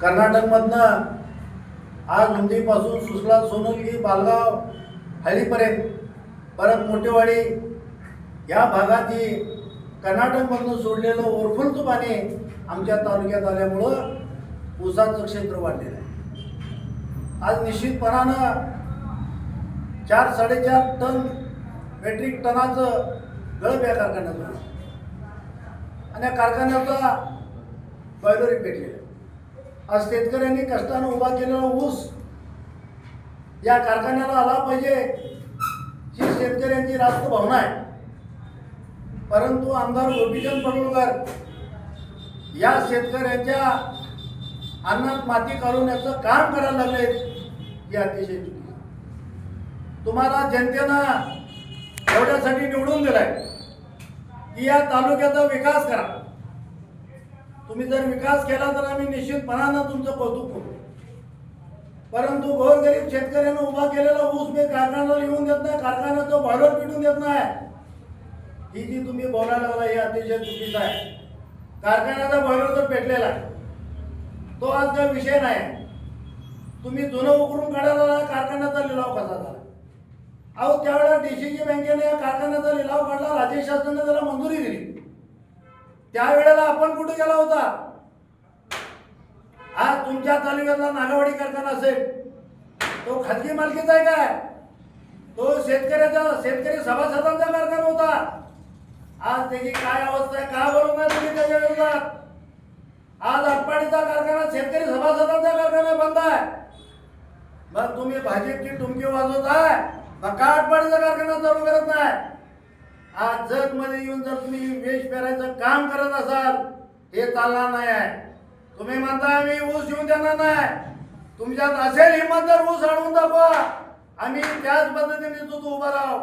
कर्नाटकमधनं आज उंदीपासून सुसला सोनलगी बालगाव हळीपर्यंत परत मोठेवाडी या भागातही कर्नाटकमधनं सोडलेलं ओरफुलचं पाणी आमच्या तालुक्यात आल्यामुळं ऊसाचं क्षेत्र वाढलेलं आहे आज निश्चितपणानं चार साडेचार टन मेट्रिक टनाचं गळप या कारखान्यात आणि या कारखान्याचा बॉयलरी पेटलेला आहे. आज शेतकऱ्यांनी कष्टानं उभा केलेला ऊस या कारखान्याला आला पाहिजे ही शेतकऱ्यांची रास्त भावना आहे. परंतु आमदार गोपीचंद पडळकर या शेतकऱ्यांच्या अन्नात माती घालवण्याचं काम करायला लागले हे अतिशय चुकी तुम्हाला जनतेनं एवढ्यासाठी निवडून दिलाय की या तालुक्याचा विकास करा. तुम्ही जर विकास केला तर आम्ही निश्चितपणानं तुमचं कौतुक करू. परंतु गोरगरीब शेतकऱ्यानं उभा केलेला ऊस मी कारखान्याला लिहून देत नाही कारखान्याचं भाडं पिटून देत नाही. ही जी तुम्ही बोलायला लागला हे अतिशय चुकीचं आहे. कारखान्याचा भाडं तर पेटलेला आहे. तो आज काही विषय नाही. तुम्ही जुनं उकरून काढायला कारखान्याचा लिलाव कसा झाला? अहो त्यावेळेला डीसीजी बँकेने या कारखान्याचा लिलाव काढला राज्य शासनाने त्याला मंजुरी दिली. त्यावेळेला आपण कुठे गेला होता? आज तुमच्या तालुक्यातला नागावाडी कारखाना असेल. तो खाजगी मालकीचा आहे काय? तो शेतकऱ्याचा शेतकरी सभासदांचा कारखाना होता. आज त्याची काय अवस्था आहे? का बरोबर नाही तुम्ही त्याच्या विरोधात? आज अटपाडीचा कारखाना शेतकरी सभासदांचा कारखाना बंद आहे. मग तुम्ही भाजपची टुमकी वाजवत आहे मग का अटपाडीचा कारखाना चालू करत नाही? आज जगमध्ये येऊन जर तुम्ही वेश पेरायचं काम करत असाल हे चालणार नाही आहे. तुम्ही म्हणता मी ऊस येऊन देणार नाही. तुमच्यात असेल हिंमत तर ऊस आणून दाखवा. आम्ही त्याच पद्धतीने तो उभा राहू.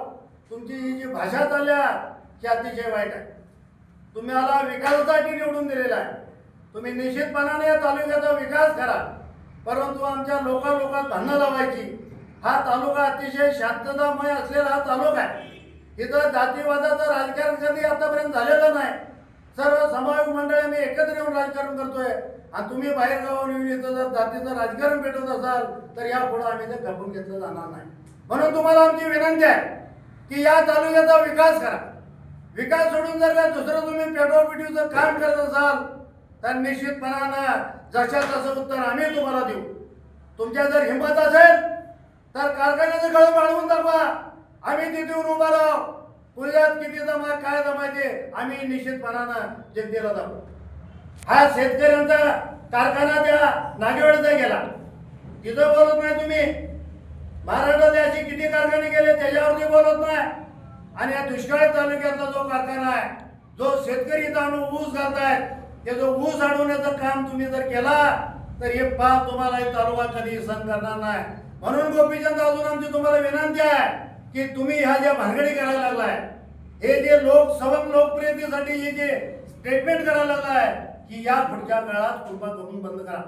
तुमची ही जी भाषा चालल्या ही अतिशय वाईट आहे. तुम्ही मला विकासासाठी निवडून दिलेला आहे. तुम्ही निश्चितपणाने या तालुक्याचा विकास करा. परंतु आमच्या लोका लोकात भांडणं लावायची. हा तालुका अतिशय शांततामय असलेला हा तालुका आहे. इथं जातीवादाचं राजकारण कधी आतापर्यंत झालेलं नाही. सर्व समावेश मंडळी आम्ही एकत्र येऊन राजकारण करतोय. आणि तुम्ही बाहेर गावावर येऊन इथं जर जातीचं राजकारण पेटवत असाल तर यापुढे आम्ही ते घाबून घेतलं जाणार नाही. म्हणून तुम्हाला आमची विनंती आहे की या तालुक्याचा विकास करा. विकास सोडून जर का दुसरं तुम्ही पेट्रोल पिटीचं काम करत असाल तर निश्चितपणानं जशा तसं उत्तर आम्ही तुम्हाला देऊ. तुमच्या जर हिंमत असेल तर कारखान्याचं गळ वाढवून आम्ही तिथून उभा राहू. पुण्यात किती जमा काय जमायचे आम्ही निश्चितपणानं जनतेला जाऊ हा शेतकऱ्यांचा कारखाना त्या नागेवाडीचा गेला. तिथं बोलत नाही तुम्ही. महाराष्ट्रात असे किती कारखाने गेले त्याच्यावरती बोलत नाही. आणि या दुष्काळी तालुक्यातला जो कारखाना आहे जो शेतकरी इथं आणून ऊस घालतायत ते जो ऊस अडवण्याचं काम तुम्ही जर केला तर हे पाप तुम्हाला हे तालुका कधी सहन करणार नाही. म्हणून गोपीचंद अजून आमची तुम्हाला विनंती आहे. की तुम्ही ह्या ज्या भानगडी करायला लागलाय हे जे लोक सवक लोकप्रियतेसाठी हे जे स्टेटमेंट करायला लागलाय की या पुढच्या काळात कृपा करून बंद करा.